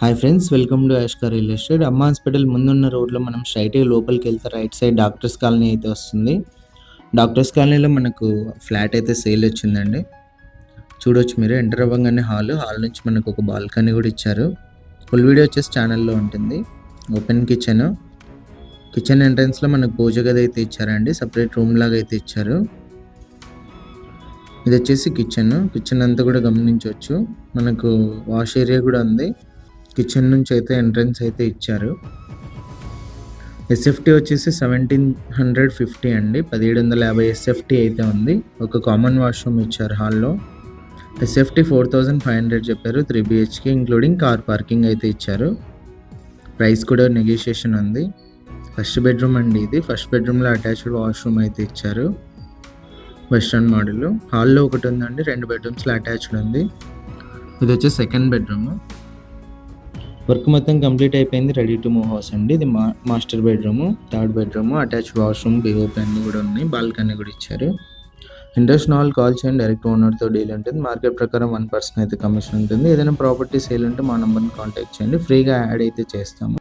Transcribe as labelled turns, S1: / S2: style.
S1: Hi friends welcome to యాష్కర్ real estate Amma hospital ముందున్న రోడ్లో మనం స్ట్రైట్గా లోపలికి వెళ్తే రైట్ సైడ్ డాక్టర్స్ కాలనీ అయితే వస్తుంది. డాక్టర్స్ కాలనీలో మనకు ఫ్లాట్ అయితే సేల్ వచ్చిందండి. చూడొచ్చు మీరు ఎంటర్ అవ్వగానే హాల్ హాల్ నుంచి మనకు ఒక బాల్కనీ కూడా ఇచ్చారు. ఫుల్ వీడియో వచ్చేసి ఛానల్లో ఉంటుంది. ఓపెన్ కిచెన్ కిచెన్ ఎంట్రన్స్లో మనకు పూజ గది అయితే ఇచ్చారండి. సపరేట్ రూమ్ లాగా అయితే ఇచ్చారు. ఇది వచ్చేసి కిచెన్ కిచెన్ అంతా కూడా గమనించవచ్చు. మనకు వాష్ ఏరియా కూడా ఉంది. కిచెన్ నుంచి అయితే ఎంట్రన్స్ అయితే ఇచ్చారు. ఎస్ఎఫ్టీ వచ్చేసి సెవెంటీన్ హండ్రెడ్ ఫిఫ్టీ అండి. పదిహేడు వందల యాభై ఎస్ఎఫ్టీ అయితే ఉంది. ఒక కామన్ వాష్రూమ్ ఇచ్చారు హాల్లో. SFT four thousand five hundred చెప్పారు. Three BHK including car parking అయితే ఇచ్చారు. ప్రైస్ కూడా నెగోషియేషన్ ఉంది. ఫస్ట్ బెడ్రూమ్ అండి ఇది. ఫస్ట్ బెడ్రూమ్లో అటాచ్డ్ వాష్రూమ్ అయితే ఇచ్చారు. వెస్ట్రన్ మోడల్ హాల్లో ఒకటి ఉందండి. రెండు బెడ్రూమ్స్లో అటాచ్డ్ ఉంది. ఇది వచ్చి సెకండ్ బెడ్రూమ్ వర్క్ మొత్తం కంప్లీట్ అయిపోయింది రెడీ టు మూవ్ హౌస్ అండి. ఇది మా master bedroom third bedroom attach washroom POP అన్ని కూడా ఉన్నాయి. బాల్కనీ కూడా ఇచ్చారు. ఇంట్రెస్ట్ నాల్ కాల్ చేయండి డైరెక్ట్ ఓనర్తో డీల్ ఉంటుంది. మార్కెట్ ప్రకారం వన్ పర్సెంట్ అయితే కమిషన్ ఉంటుంది. ఏదైనా ప్రాపర్టీ సేల్ ఉంటే మా నెంబర్ని కాంటాక్ట్ చేయండి. ఫ్రీగా యాడ్ అయితే చేస్తాము.